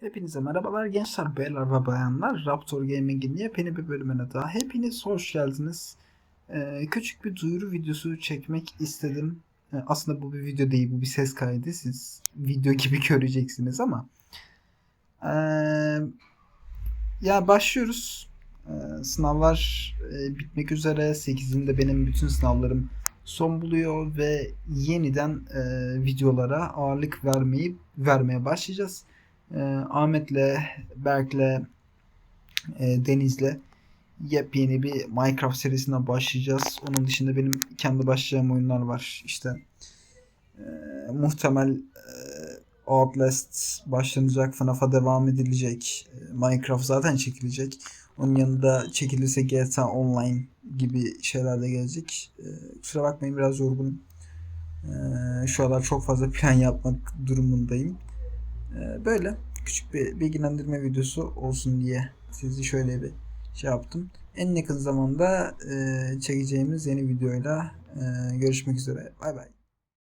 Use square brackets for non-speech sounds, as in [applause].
Hepinize merhabalar gençler, beyler ve bayanlar. Raptor Gaming'in yepyeni bir bölümüne daha hepiniz hoş geldiniz. Ee, küçük bir duyuru videosu çekmek istedim. Ee, aslında bu bir video değil, bu bir ses kaydı. Siz video [laughs] gibi göreceksiniz ama. Ee, ya başlıyoruz. Ee, sınavlar e, bitmek üzere. 8'inde benim bütün sınavlarım son buluyor ve yeniden e, videolara ağırlık vermeyi vermeye başlayacağız. Ee, Ahmet'le, Berk'le, e, Deniz'le yepyeni bir Minecraft serisine başlayacağız. Onun dışında benim kendi başlayacağım oyunlar var. İşte e, muhtemel e, Outlast başlanacak, FNAF'a devam edilecek. E, Minecraft zaten çekilecek. Onun yanında çekilirse GTA Online gibi şeyler de gelecek. E, kusura bakmayın biraz yorgunum. E, şu aralar çok fazla plan yapmak durumundayım. Ee, Böyle küçük bir bilgilendirme videosu olsun diye sizi şöyle bir şey yaptım. En yakın zamanda e, çekeceğimiz yeni videoyla e, görüşmek üzere. Bay bay.